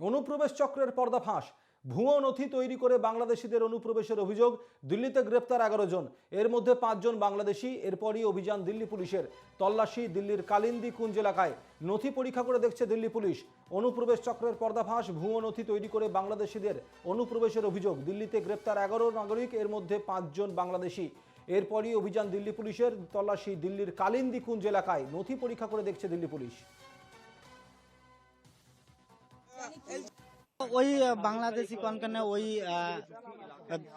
অনুপ্রবেশ চক্রের পর্দাফাঁস ভুয়ো নথি তৈরি করে বাংলাদেশিদের অনুপ্রবেশের অভিযোগ, দিল্লিতে গ্রেপ্তার এগারো জন। এর মধ্যে পাঁচজন বাংলাদেশি, এরপরই অভিযান দিল্লি পুলিশের। তল্লাশি দিল্লির কালিন্দি কুঞ্জ এলাকায়। নথি পরীক্ষা করে দেখছে দিল্লি পুলিশ। অনুপ্রবেশ চক্রের পর্দাফাঁস ভুয়ো নথি তৈরি করে বাংলাদেশিদের অনুপ্রবেশের অভিযোগ, দিল্লিতে গ্রেপ্তার এগারো নাগরিক, এর মধ্যে পাঁচজন বাংলাদেশি। এরপরই অভিযান দিল্লি পুলিশের, তল্লাশি দিল্লির কালিন্দি কুঞ্জ এলাকায়। নথি পরীক্ষা করে দেখছে দিল্লি পুলিশ। वही बांग्लादेशी कौन है, वही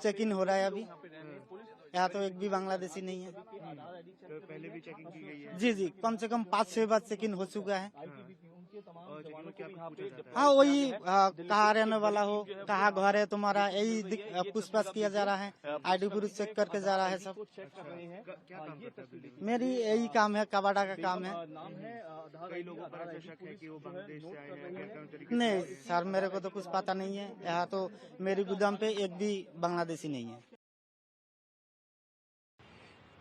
चेक इन हो रहा है अभी। यहाँ तो एक भी बांग्लादेशी नहीं है। तो पहले भी चेकिंग की गई है जी जी, कम से कम पाँच छह बार चेक इन हो चुका है। है, वही कहाँ रहने वाला हो, कहाँ घर है तुम्हारा, यही पूछताछ किया जा रहा है। आईडी प्रूफ चेक करके जा रहा है सब। मेरी यही काम है, कबाड़ा का काम है। कई लोगों पर ऐसा शक है कि वो बांग्लादेश से आए हैं नहीं सर मेरे को तो कुछ पता नहीं है। यहाँ तो मेरी गोदाम पे एक भी बांग्लादेशी नहीं है।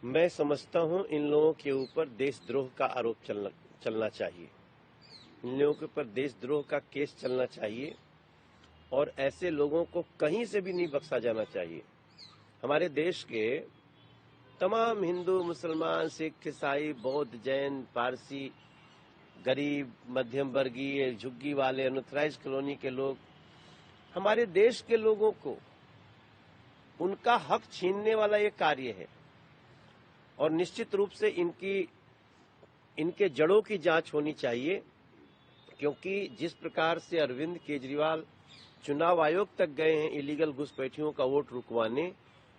मैं समझता हूँ इन लोगों के ऊपर देशद्रोह का आरोप चलना चलना चाहिए। इन लोगों के ऊपर देशद्रोह का केस चलना चाहिए और ऐसे लोगों को कहीं से भी नहीं बख्शा जाना चाहिए। हमारे देश के तमाम हिंदू मुसलमान सिख ईसाई बौद्ध जैन पारसी गरीब मध्यम वर्गीय झुग्गी वाले अनथराइज कॉलोनी के लोग, हमारे देश के लोगों को उनका हक छीनने वाला ये कार्य है। और निश्चित रूप से इनकी, इनके जड़ों की जाँच होनी चाहिए, क्योंकि जिस प्रकार से अरविंद केजरीवाल चुनाव आयोग तक गए हैं इलीगल घुसपैठियों का वोट रुकवाने,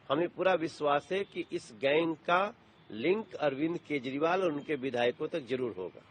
हमें पूरा विश्वास है कि इस गैंग का लिंक अरविंद केजरीवाल और उनके विधायकों तक ज़रूर होगा।